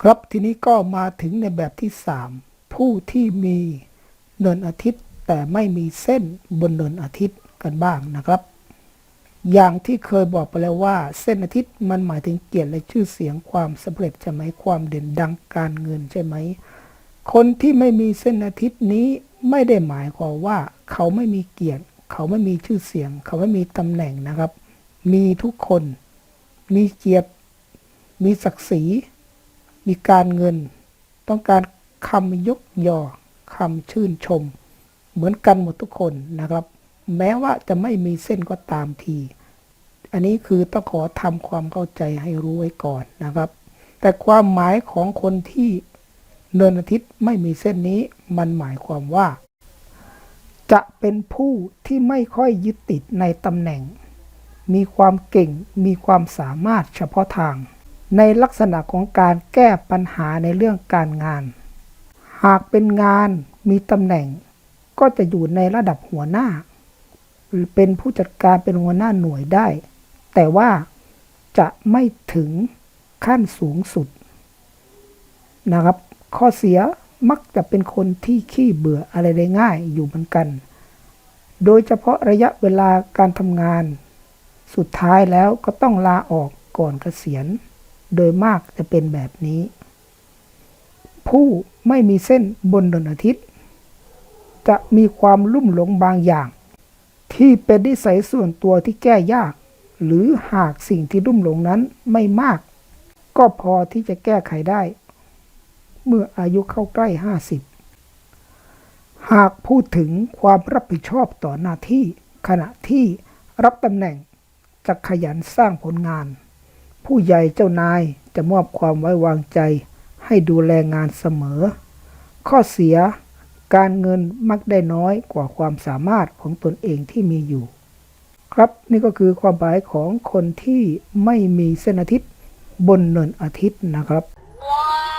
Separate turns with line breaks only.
ครับทีนี้ก็มาถึงในแบบที่ 3 ผู้ที่มีเนินอาทิตย์ แต่ไม่มีเส้นบนเนินอาทิตย์กันบ้างนะครับ อย่างที่เคยบอกไปแล้วว่า เส้นอาทิตย์มันหมายถึงเกียรติและชื่อเสียงความสำเร็จใช่ไหมความเด่นดังการเงินใช่ไหมคนที่ไม่มีเส้นอาทิตย์นี้ไม่ได้หมายความว่า เขาไม่มีเกียรติ เขาไม่มีชื่อเสียง เขาไม่มีตำแหน่งนะครับ มีทุกคน มีเกียรติ มีศักดิ์ศรี มีการเงิน ต้องการคำยกยอคำชื่นชม เหมือนกันหมดทุกคนนะครับ แม้ว่าจะไม่มีเส้นก็ตามที อันนี้คือต้องขอทำความเข้าใจให้รู้ไว้ก่อนนะครับ แต่ความหมายของคนที่เนินอาทิตย์ไม่มีเส้นนี้ มันหมายความว่า จะเป็นผู้ที่ไม่ค่อยยึดติดในตำแหน่ง มีความเก่ง มีความสามารถเฉพาะทาง ในลักษณะของการแก้ปัญหาในเรื่องการงาน หากเป็นงานมีตำแหน่ง ก็จะอยู่ในระดับหัวหน้า หรือเป็นผู้จัดการเป็นหัวหน้าหน่วยได้ แต่ว่าจะไม่ถึงขั้นสูงสุดนะครับ ข้อเสียมักจะเป็นคนที่ขี้เบื่ออะไรได้ง่ายอยู่เหมือนกัน โดยเฉพาะระยะเวลาการทำงาน สุดท้ายแล้วก็ต้องลาออกก่อนเกษียณ โดยมากจะเป็นแบบนี้ ผู้ไม่มีเส้นบนดวงอาทิตย์ จะมีความลุ่มหลงบางอย่าง ที่เป็นนิสัยส่วนตัวที่แก้ยาก หรือหากสิ่งที่ลุ่มหลงนั้นไม่มาก ก็พอที่จะแก้ไขได้ เมื่ออายุเข้าใกล้ 50 หากพูดถึงความรับผิดชอบต่อหน้าที่ขณะที่รับตำแหน่งจะขยันสร้างผลงาน ผู้ใหญ่เจ้านายจะมอบความไว้วางใจ ให้ดูแลงานเสมอ ข้อเสีย การเงินมักได้น้อยกว่าความสามารถของตนเองที่มีอยู่ ครับนี่ก็คือความหมายของคนที่ไม่มีเส้นอาทิตย์บนเนินอาทิตย์นะครับ
wow.